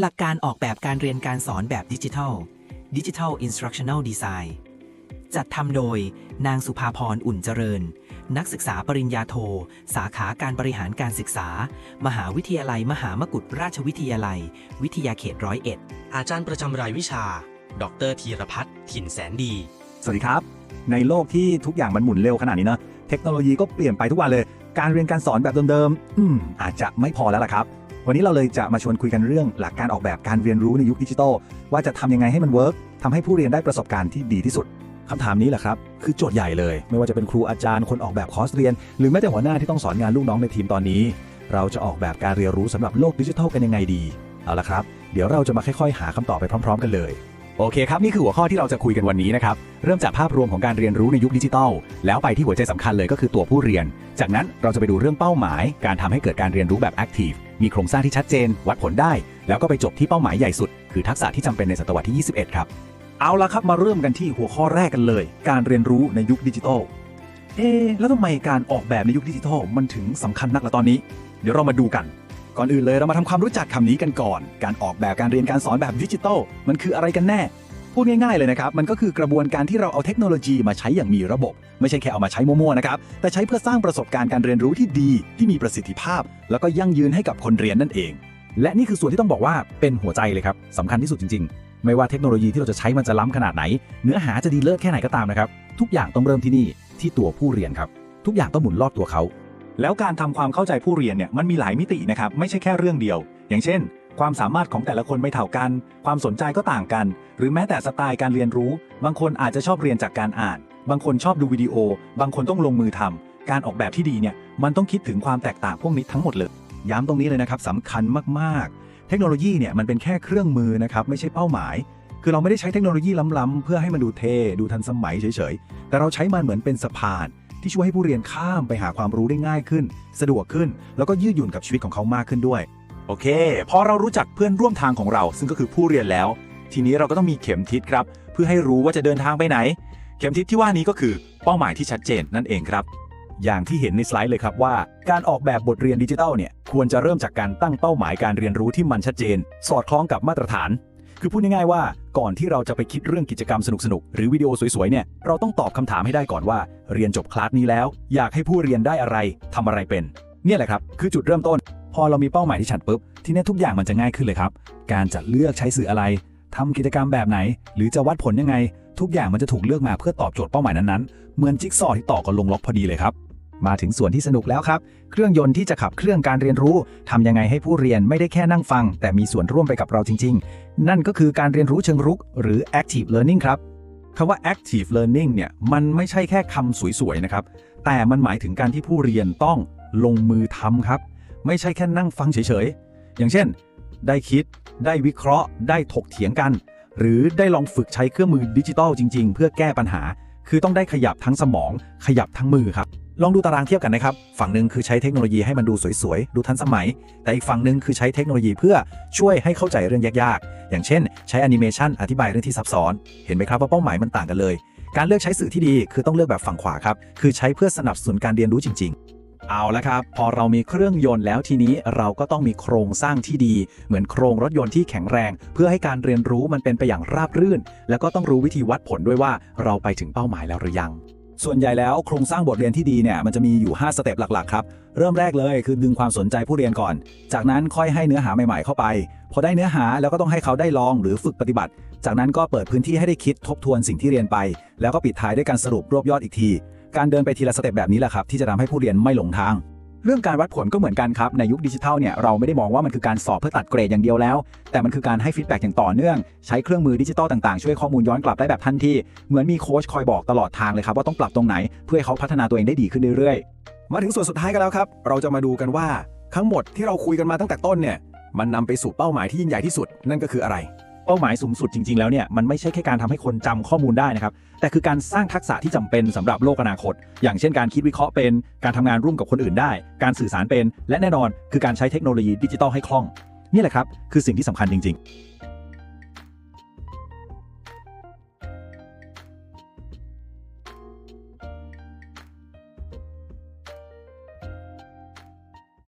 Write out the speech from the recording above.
หลักการออกแบบการเรียนการสอนแบบดิจิทัล Digital Instructional Design จัดทำโดยนางสุภาพรอุ่นเจริญ นักศึกษาปริญญาโท สาขาการบริหารการศึกษา มหาวิทยาลัย มหามกุฏราชวิทยาลัย วิทยาเขตร้อยเอ็ด อาจารย์ประจำรายวิชา ดรธีรพัฒน์ถิ่นแสนดี สวัสดีครับ ในโลกที่ทุกอย่างมันหมุนเร็วขนาดนี้นะเทคโนโลยีก็เปลี่ยนไปทุกวันเลย การเรียนการสอนแบบเดิมๆอืมอาจจะไม่พอแล้วล่ะครับ วันนี้เราเลยจะมาชวนคุยกันเรื่องหลักการออกแบบการเรียนรู้ในยุคดิจิทัลว่าจะทำยังไงให้มันเวิร์กทำให้ผู้เรียนได้ประสบการณ์ที่ดีที่สุดคำถามนี้แหละครับ คือโจทย์ใหญ่เลย ไม่ว่าจะเป็นครูอาจารย์คนออกแบบคอร์สเรียน หรือแม้แต่หัวหน้าที่ต้องสอนงานลูกน้องในทีมตอนนี้ เราจะออกแบบการเรียนรู้สำหรับโลกดิจิทัลกันยังไงดี เอาละครับ เดี๋ยวเราจะมาค่อยๆ หาคำตอบไปพร้อม ๆ กันเลย โอเคครับ นี่คือหัวข้อที่เราจะคุยกันวันนี้นะครับ เริ่มจากภาพรวมของการเรียนรู้ในยุคดิจิทัล แล้วไปที่หัวใจสำคัญเลยก็คือตัวผู้เรียน จากนั้นเราจะไปดูเรื่องเป้าหมาย การทำให้เกิดการเรียนรู้แบบ Active มีโครงสร้างที่ชัดเจน วัดผลได้ แล้วก็ไปจบที่เป้าหมายใหญ่สุด คือทักษะที่จำเป็นในศตวรรษที่ 21 ครับ เอาละครับมาเริ่มกันที่หัวข้อแรกกันเลย การเรียนรู้ในยุคดิจิทัลเอ๊แล้วทำไมการออกแบบในยุคดิจิทัลมันถึงสำคัญนักละตอนนี้ เดี๋ยวเรามาดูกัน ก่อนอื่นเลยเรามาทำความรู้จักคำนี้กันก่อน การออกแบบการเรียนการสอนแบบดิจิทัลมันคืออะไรกันแน่ พูดง่ายๆเลยนะครับ มันก็คือกระบวนการที่เราเอาเทคโนโลยีมาใช้อย่างมีระบบ ไม่ใช่แค่เอามาใช้มั่วๆนะครับ แต่ใช้เพื่อสร้างประสบการณ์การเรียนรู้ที่ดี ที่มีประสิทธิภาพ แล้วก็ยั่งยืนให้กับคนเรียนนั่นเอง และนี่คือส่วนที่ต้องบอกว่าเป็นหัวใจเลยครับสำคัญที่สุดจริง ๆ ไม่ว่าเทคโนโลยีที่เราจะใช้มันจะล้ำขนาดไหน เนื้อหาจะดีเลิศแค่ไหนก็ตามนะครับ ทุกอย่างต้องเริ่มที่นี่ที่ตัวผู้เรียนครับ ทุกอย่างต้องหมุนรอบตัวเขาแล้วการทำความเข้าใจผู้เรียนเนี่ยมันมีหลายมิตินะครับไม่ใช่แค่เรื่องเดียว อย่างเช่น ความสามารถของแต่ละคนไม่เท่ากัน ความสนใจก็ต่างกัน หรือแม้แต่สไตล์การเรียนรู้ บางคนอาจจะชอบเรียนจากการอ่าน บางคนชอบดูวิดีโอ บางคนต้องลงมือทำการออกแบบที่ดีเนี่ยมันต้องคิดถึงความแตกต่างพวกนี้ทั้งหมดเลย ย้ำตรงนี้เลยนะครับสำคัญมากๆ เทคโนโลยีเนี่ยมันเป็นแค่เครื่องมือนะครับไม่ใช่เป้าหมาย คือเราไม่ได้ใช้เทคโนโลยีล้ำๆเพื่อให้มันดูเท่ดูทันสมัยเฉยๆ แต่เราใช้มันเหมือนเป็นสะพานที่ช่วยให้ผู้เรียนข้ามไปหาความรู้ได้ง่ายขึ้น สะดวกขึ้น แล้วก็ยืดหยุ่นกับชีวิตของเขามากขึ้นด้วย โอเค พอเรารู้จักเพื่อนร่วมทางของเรา ซึ่งก็คือผู้เรียนแล้ว ทีนี้เราก็ต้องมีเข็มทิศครับ เพื่อให้รู้ว่าจะเดินทางไปไหน เข็มทิศที่ว่านี้ก็คือเป้าหมายที่ชัดเจนนั่นเองครับ อย่างที่เห็นในสไลด์เลยครับว่า การออกแบบบทเรียนดิจิทัลเนี่ยควรจะเริ่มจากการตั้งเป้าหมายการเรียนรู้ที่มันชัดเจน สอดคล้องกับมาตรฐาน คือพูดง่ายๆว่าก่อนที่เราจะไปคิดเรื่องกิจกรรมสนุกๆหรือวิดีโอสวยๆเนี่ยเราต้องตอบคำถามให้ได้ก่อนว่า เรียนจบคลาสนี้แล้ว อยากให้ผู้เรียนได้อะไรทำอะไรเป็น เนี่ยแหละครับคือจุดเริ่มต้น พอเรามีเป้าหมายที่ชัดปุ๊บ ทีนี้ทุกอย่างมันจะง่ายขึ้นเลยครับ การจะเลือกใช้สื่ออะไรทำกิจกรรมแบบไหน หรือจะวัดผลยังไง ทุกอย่างมันจะถูกเลือกมาเพื่อตอบโจทย์เป้าหมายนั้นๆ เหมือนจิ๊กซอว์ที่ต่อกันลงล็อกพอดีเลยครับ มาถึงส่วนที่สนุกแล้วครับ เครื่องยนต์ที่จะขับเครื่องการเรียนรู้ทำยังไงให้ผู้เรียนไม่ได้แค่นั่งฟัง แต่มีส่วนร่วมไปกับเราจริง ๆ นั่นก็คือการเรียนรู้เชิงรุก หรือ active learning ครับคำว่า active learning เนี่ยมันไม่ใช่แค่คำสวยๆนะครับ แต่มันหมายถึงการที่ผู้เรียนต้องลงมือทำครับ ไม่ใช่แค่นั่งฟังเฉยๆ อย่างเช่น ได้คิด ได้วิเคราะห์ ได้ถกเถียงกัน หรือได้ลองฝึกใช้เครื่องมือดิจิทัลจริง ๆ เพื่อแก้ปัญหา คือต้องได้ขยับทั้งสมอง ขยับทั้งมือครับ ลองดูตารางเทียบกันนะครับ ฝั่งหนึ่งคือใช้เทคโนโลยีให้มันดูสวยๆ ดูทันสมัย แต่อีกฝั่งหนึ่งคือใช้เทคโนโลยีเพื่อช่วยให้เข้าใจเรื่องยากๆ อย่างเช่น ใช้แอนิเมชันอธิบายเรื่องที่ซับซ้อน เห็นไหมครับว่าเป้าหมายมันต่างกันเลย การเลือกใช้สื่อที่ดีคือต้องเลือกแบบฝั่งขวาครับ คือใช้เพื่อสนับสนุนการเรียนรู้จริง ๆ เอาละครับ พอเรามีเครื่องยนต์แล้วทีนี้เราก็ต้องมีโครงสร้างที่ดี เหมือนโครงรถยนต์ที่แข็งแรง เพื่อให้การเรียนรู้มันเป็นไปอย่างราบรื่น แล้วก็ต้องรู้วิธีวัดผลด้วยว่าเราไปถึงเป้าหมายแล้วหรือยัง ส่วนใหญ่แล้วโครงสร้างบทเรียนที่ดีเนี่ยมันจะมีอยู่ 5 สเต็ปหลักๆครับเริ่มแรกเลยคือดึงความสนใจผู้เรียนก่อน จากนั้นค่อยให้เนื้อหาใหม่ๆเข้าไป พอได้เนื้อหาแล้วก็ต้องให้เขาได้ลองหรือฝึกปฏิบัติ จากนั้นก็เปิดพื้นที่ให้ได้คิดทบทวนสิ่งที่เรียนไป แล้วก็ปิดท้ายด้วยการสรุปรวบยอดอีกที การเดินไปทีละสเต็ปแบบนี้แหละครับที่จะทำให้ผู้เรียนไม่หลงทาง เรื่องการวัดผลก็เหมือนกันครับ ในยุคดิจิทัลเนี่ยเราไม่ได้มองว่ามันคือการสอบเพื่อตัดเกรดอย่างเดียวแล้ว แต่มันคือการให้ฟีดแบ็กอย่างต่อเนื่อง ใช้เครื่องมือดิจิทัลต่างๆ ช่วยข้อมูลย้อนกลับได้แบบทันที เหมือนมีโค้ชคอยบอกตลอดทางเลยครับว่าต้องปรับตรงไหน เพื่อให้เขาพัฒนาตัวเองได้ดีขึ้นเรื่อยๆ มาถึงส่วนสุดท้ายกันแล้วครับ เราจะมาดูกันว่าทั้งหมดที่เราคุยกันมาตั้งแต่ต้นเนี่ยมันนำไปสู่เป้าหมายที่ยิ่งใหญ่ที่สุดนั่นก็คืออะไร เป้าหมายสูงสุดจริงๆแล้วเนี่ยมันไม่ใช่แค่การทำให้คนจำข้อมูลได้นะครับแต่คือการสร้างทักษะที่จำเป็นสำหรับโลกอนาคต อย่างเช่นการคิดวิเคราะห์เป็น การทำงานร่วมกับคนอื่นได้ การสื่อสารเป็น และแน่นอนคือการใช้เทคโนโลยีดิจิตอลให้คล่อง นี่แหละครับคือสิ่งที่สำคัญจริง ๆ